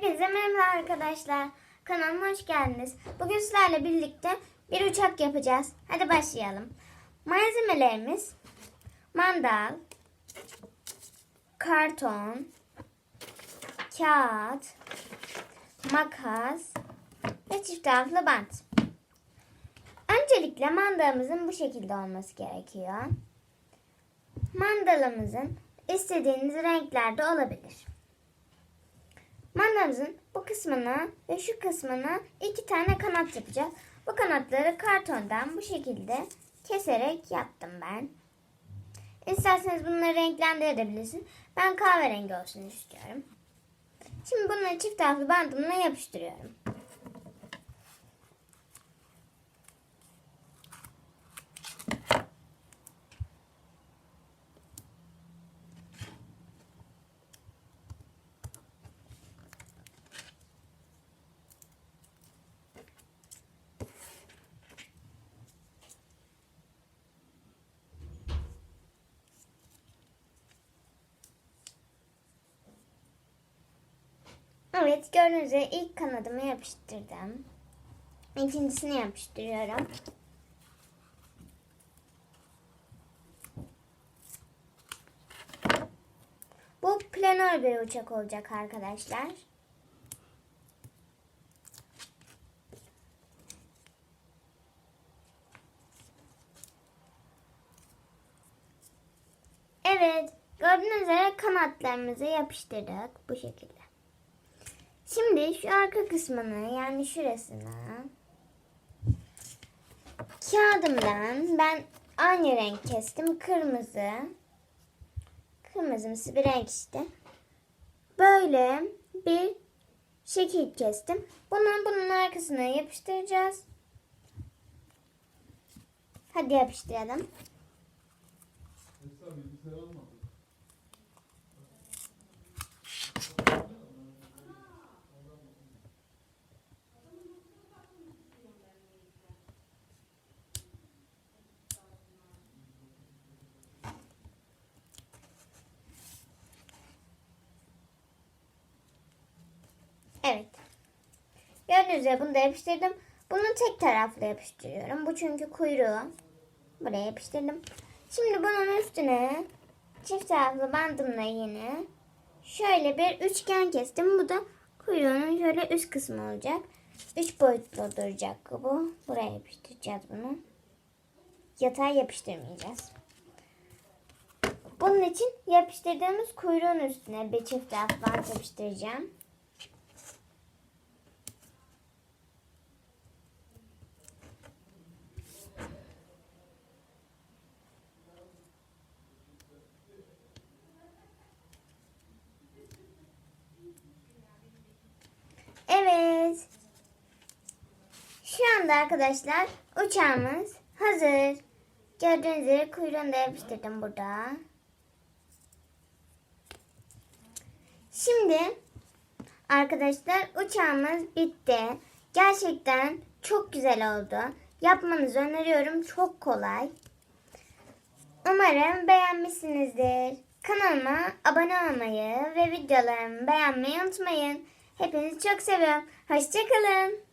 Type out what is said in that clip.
Hepinize merhaba arkadaşlar. Kanalıma hoş geldiniz. Bugün sizlerle birlikte bir uçak yapacağız. Hadi başlayalım. Malzemelerimiz mandal, karton, kağıt, makas ve çift taraflı bant. Öncelikle mandalımızın bu şekilde olması gerekiyor. Mandalımızın istediğiniz renklerde olabilir. Mandalımızın bu kısmına ve şu kısmına iki tane kanat yapacağız. Bu kanatları kartondan bu şekilde keserek yaptım ben. İsterseniz bunları renklendirebilirsiniz. Ben kahverengi olsun istiyorum. Şimdi bunları çift taraflı bandımla yapıştırıyorum. Evet gördüğünüz üzere ilk kanadımı yapıştırdım. İkincisini yapıştırıyorum. Bu planör bir uçak olacak arkadaşlar. Evet gördüğünüz üzere kanatlarımızı yapıştırdık bu şekilde. Şimdi şu arka kısmını yani şurasını kağıdımdan ben aynı renk kestim. Kırmızı. Kırmızımsı bir renk işte. Böyle bir şekil kestim. Bunu bunun arkasına yapıştıracağız. Hadi yapıştıralım. Gördüğünüz üzere bunu da yapıştırdım. Bunu tek taraflı yapıştırıyorum. Bu çünkü kuyruğu. Buraya yapıştırdım. Şimdi bunun üstüne çift taraflı bandımla yine şöyle bir üçgen kestim. Bu da kuyruğunun şöyle üst kısmı olacak. Üç boyutlu duracak bu. Buraya yapıştıracağız bunu. Yatay yapıştırmayacağız. Bunun için yapıştırdığımız kuyruğun üstüne bir çift taraflı bant yapıştıracağım. Evet. Şu anda arkadaşlar uçağımız hazır. Gördüğünüz üzere kuyruğunu da yapıştırdım burada. Şimdi arkadaşlar uçağımız bitti. Gerçekten çok güzel oldu. Yapmanızı öneriyorum. Çok kolay. Umarım beğenmişsinizdir. Kanalıma abone olmayı ve videolarımı beğenmeyi unutmayın. Hepinizi çok seviyorum. Hoşçakalın.